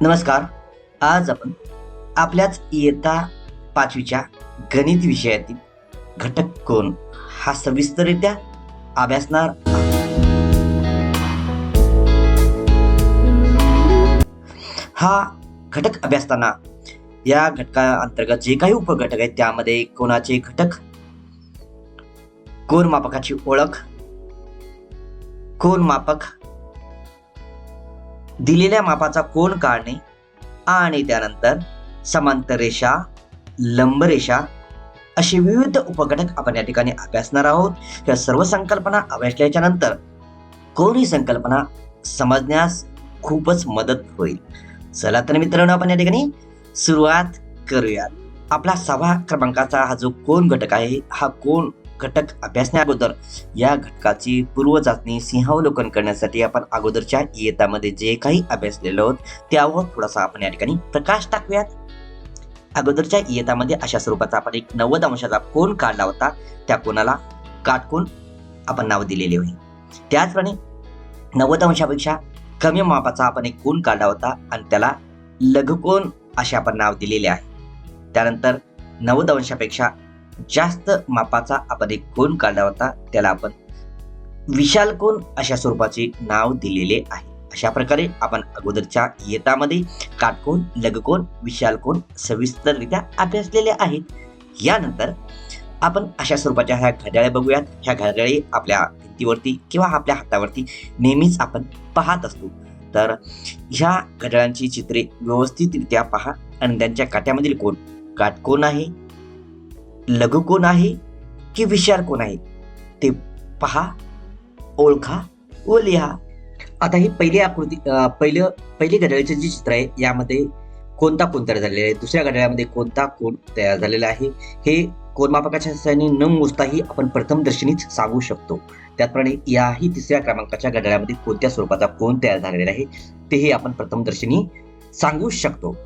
नमस्कार. आज आपण आपल्याच इयत्ता पाचवीच्या गणित विषयातील घटक कोण हा सविस्तररित्या अभ्यासणार हा घटक अभ्यासताना या घटका अंतर्गत जे काही उपघटक आहेत त्यामध्ये कोणाचे घटक? कोण मापकाची ओळख? कोण मापक दिलेल्या मापाचा कोण काढणे? आणि त्यानंतर समांतर रेषा लंब रेषा असे विविध उपघटक आपण या ठिकाणी अभ्यासणार आहोत. या सर्व संकल्पना अभ्यासल्याच्या नंतर कोणी संकल्पना समजण्यास खूपच मदत होईल. चला तर मित्रांनो आपण या ठिकाणी सुरुवात करूयात. आपला सभा क्रमांकाचा हा जो कोण घटक आहे हा कोण घटक अभ्यासण्याअगोदर या घटकाची पूर्व चाचणी सिंहावलोकन करण्यासाठी आपण अगोदरच्या इयत्तामध्ये जे काही अभ्यासलेलो आहोत त्यावर थोडासा आपण या ठिकाणी प्रकाश टाकूयात. अगोदरच्या इयत्तामध्ये अशा स्वरूपाचा आपण एक नव्वद अंशाचा कोण काढला होता. त्या कोणाला काटकोन आपण नाव दिलेले होते त्याचप्रमाणे नव्वद अंशापेक्षा कमी मापाचा आपण एक कोण काढला होता आणि त्याला लघुकोन असे आपण नाव दिलेले आहे. त्यानंतर नव्वद अंशापेक्षा जास्त मापाचा आपण एक कोण काढला होता त्याला आपण विशाल कोण अशा स्वरूपाचे नाव दिलेले आहे. अशा प्रकारे आपण अगोदरच्या येतामध्ये काटकोन लघुकोन विशाल कोण सविस्तररित्या अभ्यासलेले आहेत. यानंतर आपण अशा स्वरूपाच्या ह्या घड्याळे बघूयात. ह्या घड्याळे आपल्या भिंतीवरती किंवा आपल्या हातावरती नेहमीच आपण पाहत असतो. तर ह्या घड्याळांची चित्रे व्यवस्थितरित्या पहा. आणि त्यांच्या काट्यामधील कोण काटकोन आहे. लघु कोण आहे की विशाल कोण आहे? ते पहा ओळखा व लिहा. आता ही पहिली आकृती पहिलं पहिली घड्याळीचे जे चित्र आहे यामध्ये कोणता कोण तयार झालेला आहे? दुसऱ्या घड्याळामध्ये कोणता कोण तयार झालेला आहे? हे कोणमापकाच्या सहाय्याने न मोजताही आपण प्रथम दर्शनीच सांगू शकतो. त्याचप्रमाणे याही तिसऱ्या क्रमांकाच्या घड्याळामध्ये कोणत्या स्वरूपाचा कोण तयार झालेला आहे तेही आपण प्रथम दर्शनी सांगू शकतो.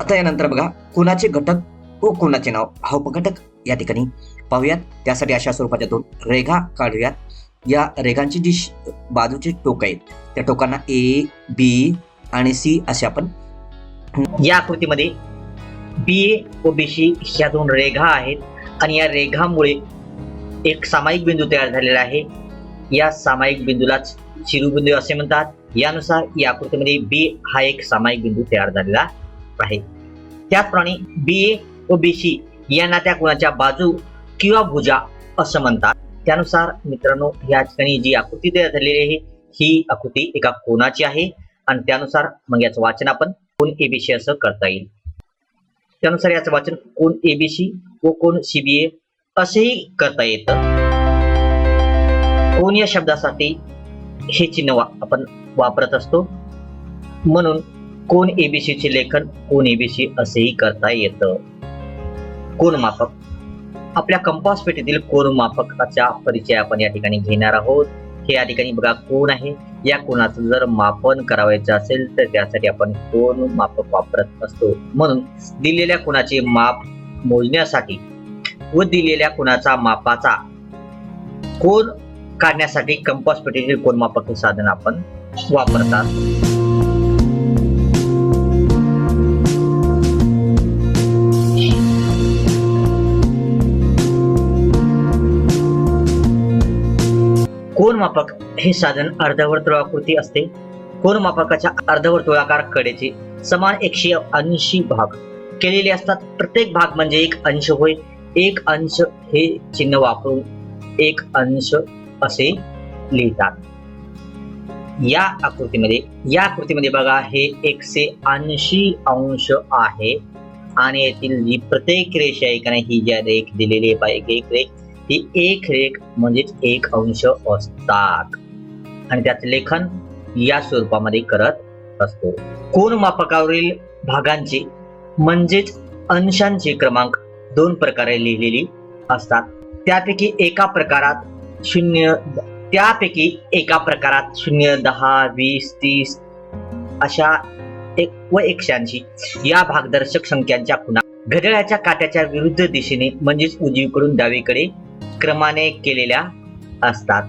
आता यानंतर बघा कोणाचे घटक हो कोणाचे नाव हा उपघटक या ठिकाणी पाहूयात. त्यासाठी अशा स्वरूपाच्या दोन रेघा काढूयात. या रेघांची जी श- बाजूचे टोक आहेत त्या टोकांना ए बी आणि सी असे आपण या आकृतीमध्ये बी ए व बी सी ह्या दोन रेघा आहेत. आणि या रेघामुळे एक सामायिक बिंदू तयार झालेला आहे. या सामायिक बिंदूलाच शिरोबिंदू असे म्हणतात. यानुसार या आकृतीमध्ये बी हा एक सामायिक बिंदू तयार झालेला आहे. त्याचप्रमाणे बी ए ओबीसी बी यांना त्या कोणाच्या बाजू किंवा भुजा असं म्हणतात. त्यानुसार मित्रांनो या ठिकाणी जी आकृती तयार झालेली आहे ही आकृती एका कोणाची आहे? आणि त्यानुसार मग याचं वाचन आपण कोण एबीसी असं करता येईल? त्यानुसार याचं वाचन कोण एबीसी व कोण सीबीए असेही करता येतं. कोण या शब्दासाठी हे चिन्ह आपण वापरत असतो? म्हणून कोण एबीसी चे लेखन कोण एबीसी असेही करता येतं. कोण मापक आपल्या कंपास पेटीतील कोण मापकाचा परिचय आपण या ठिकाणी घेणार आहोत. हे या ठिकाणी बघा कोण आहे? या कोणाचं जर मापन करावायचं असेल तर त्यासाठी आपण कोण मापक वापरत असतो. म्हणून दिलेल्या कोणाचे माप मोजण्यासाठी व दिलेल्या कोणाचा मापाचा कोण काढण्यासाठी कंपास पेटीतील कोण मापक हे साधन आपण वापरतात. कोनमापक हे साधन अर्धवर्तुळाकृती असते. कोनमापकाच्या अर्धवर्तुळाकार कडेचे समान एकशे ऐंशी भाग केलेले असतात. प्रत्येक भाग म्हणजे एक अंश होय. एक अंश हे चिन्ह वापरून एक अंश असे लिहितात. या आकृतीमध्ये या आकृतीमध्ये बघा हे एकशे ऐंशी अंश आहे. आणि येथील जी प्रत्येक रेषा आहे का नाही ही ज्या रेख दिलेली आहे एक रेख. ही एक रेख म्हणजेच एक अंश असतात. आणि त्याचे लेखन या स्वरूपामध्ये करत असतो. कोण मापकावरील भागांची म्हणजेच अंशांचे क्रमांक दोन प्रकारे लिहिलेली असतात. त्यापैकी एका प्रकारात शून्य त्यापैकी एका प्रकारात शून्य दहा वीस तीस अशा एक व एकशे ऐंशी या भागदर्शक संख्यांच्या खुणा घड्याळाच्या काट्याच्या विरुद्ध दिशेने म्हणजेच उजवीकडून डावीकडे क्रमाने केलेल्या असतात.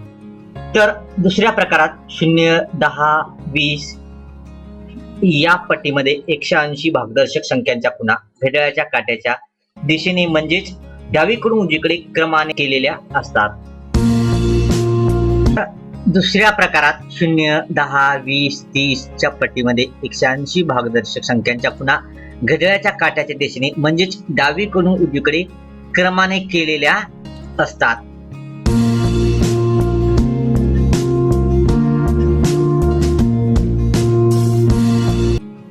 तर दुसऱ्या प्रकारात शून्य दहा वीस या पट्टीमध्ये एकशे ऐंशी भागदर्शक संख्यांच्या खुणा घड्याळाच्या काट्याच्या दिशेने म्हणजेच डावीकडून उजवीकडे क्रमाने केलेल्या असतात. दुसऱ्या प्रकारात शून्य दहा वीस तीसच्या पट्टीमध्ये एकशे ऐंशी भागदर्शक संख्यांच्या खुणा घड्याळाच्या काट्याच्या दिशेने म्हणजेच डावीकडून उजवीकडे क्रमाने केलेल्या असतात.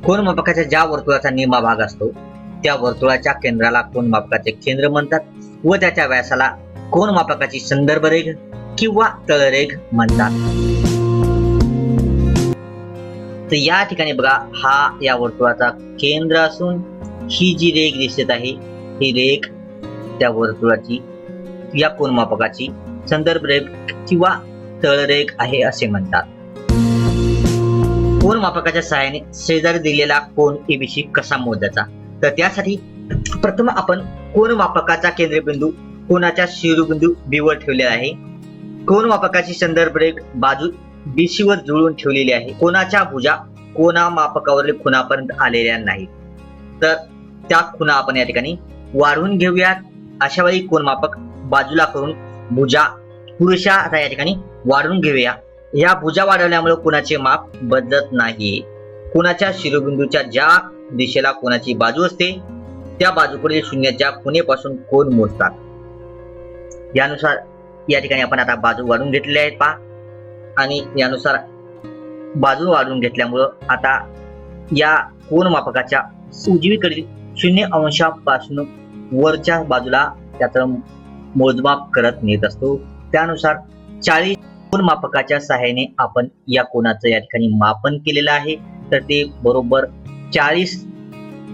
कोण मापकाच्या ज्या वर्तुळाचा निमा भाग असतो त्या वर्तुळाच्या केंद्राला कोण मापकाचे केंद्र म्हणतात? व त्याच्या व्यासाला कोण मापकाची संदर्भ रेघ किंवा तळरेघ म्हणतात? तर या ठिकाणी बघा हा या वर्तुळाचा केंद्र असून ही जी रेघ दिसत आहे ही रेघ त्या वर्तुळाची या कोनमापकाची संदर्भ रेख किंवा तळरेख आहे असे म्हणतात. कोण मापकाच्या सहाय्याने शेजारी दिलेला कोण एबीसी कसा मोजायचा? तर त्यासाठी प्रथम आपण कोण मापकाचा केंद्रबिंदू कोणाच्या शिरोबिंदू बी वर ठेवलेला आहे. कोण मापकाची संदर्भ रेख बाजू BC वर जुळून ठेवलेली आहे. कोणाच्या भुजा कोणा मापकावरील खुणापर्यंत आलेल्या नाहीत. तर त्या खुणा आपण या ठिकाणी वाढवून घेऊयात. अशा वेळी कोण मापक बाजूला करून भुजा पुरुषा आता या ठिकाणी वाढवून घेऊया. या भुजा वाढवल्यामुळे कोणाचे माप बदलत नाही. कोणाच्या शिरोबिंदूच्या ज्या दिशेला कोणाची बाजू असते त्या बाजूकडील शून्याच्या खुनेपासून कोण मोजतात. यानुसार या ठिकाणी आपण आता बाजू वाढून घेतलेल्या आहेत पहा. आणि यानुसार बाजू वाढून घेतल्यामुळं आता या कोण मापकाच्या उजवीकडील शून्य अंशापासून वरच्या बाजूला त्याचं मोजमाप करत नेत असतो. त्यानुसार चाळीस कोण मापकाच्या सहाय्याने आपण या कोणाचं या ठिकाणी मापन केलेलं आहे. तर ते बरोबर चाळीस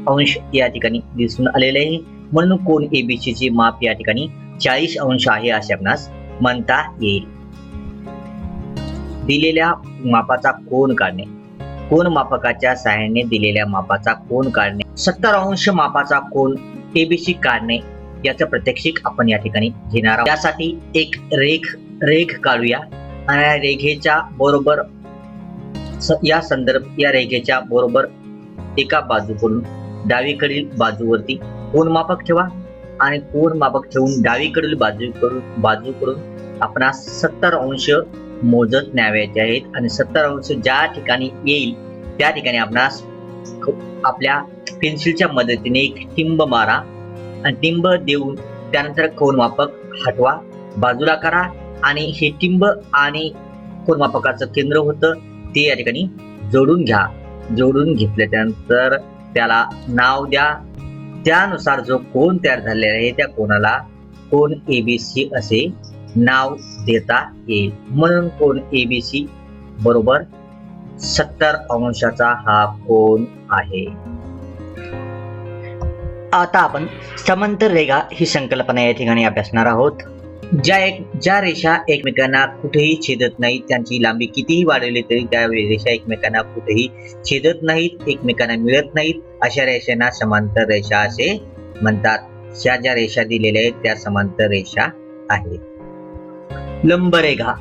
अंश या ठिकाणी दिसून आलेले आहे. म्हणून कोण एबीसी चे माप या ठिकाणी चाळीस अंश आहे असे आपणास म्हणता येईल. दिलेल्या मापाचा कोण काढणे कोण मापकाच्या सहाय्याने दिलेल्या मापाचा कोण काढणे सत्तर अंश मापाचा कोण एबीसी काढणे याचं प्रात्यक्षिक आपण या ठिकाणी घेणार आहोत. त्यासाठी एक रेख रेख काढूया. आणि या रेघेच्या बरोबर या संदर्भ या रेघेच्या बरोबर एका बाजूकडून डावीकडील बाजूवरती कोण मापक ठेवा. आणि कोण मापक ठेवून डावीकडील बाजूकडून बाजूकडून आपणास सत्तर अंश मोजत न्यावायचे आहेत. आणि सत्तर अंश ज्या ठिकाणी येईल त्या ठिकाणी आपणास आपल्या पेन्सिलच्या मदतीने एक टिंब मारा. आणि टिंब देऊन त्यानंतर कोनमापक हटवा बाजूला करा आणि हे टिंब आणि कोणमापकाचं केंद्र होतं ते या ठिकाणी जोडून घ्या. जोडून घेतल्यानंतर त्याला नाव द्या. त्यानुसार जो कोण तयार झालेला आहे त्या कोणाला कोण एबीसी असे नाव देता येईल. म्हणून कोण एबीसी बरोबर सत्तर अंशाचा हा कोण आहे? आता आपण समांतर रेखा ही संकल्पना या ठिकाणी अभ्यासणार आहोत. ज्या एक ज्या रेषा एकमेकांना कुठेही छेदत नाहीत त्यांची लांबी कितीही वाढवली तरी त्या रेषा एकमेकांना कुठेही छेदत नाहीत एकमेकांना मिळत नाहीत. अशा रेषांना समांतर रेषा असे म्हणतात. ज्या ज्या रेषा दिलेल्या आहेत त्या समांतर रेषा आहेत. लंबरेखा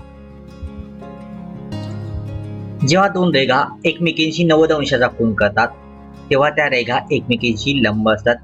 जेव्हा दोन रेखा एकमेकींशी नव्वद अंशाचा कोन करतात तेव्हा त्या रेखा एकमेकींशी लंब असतात.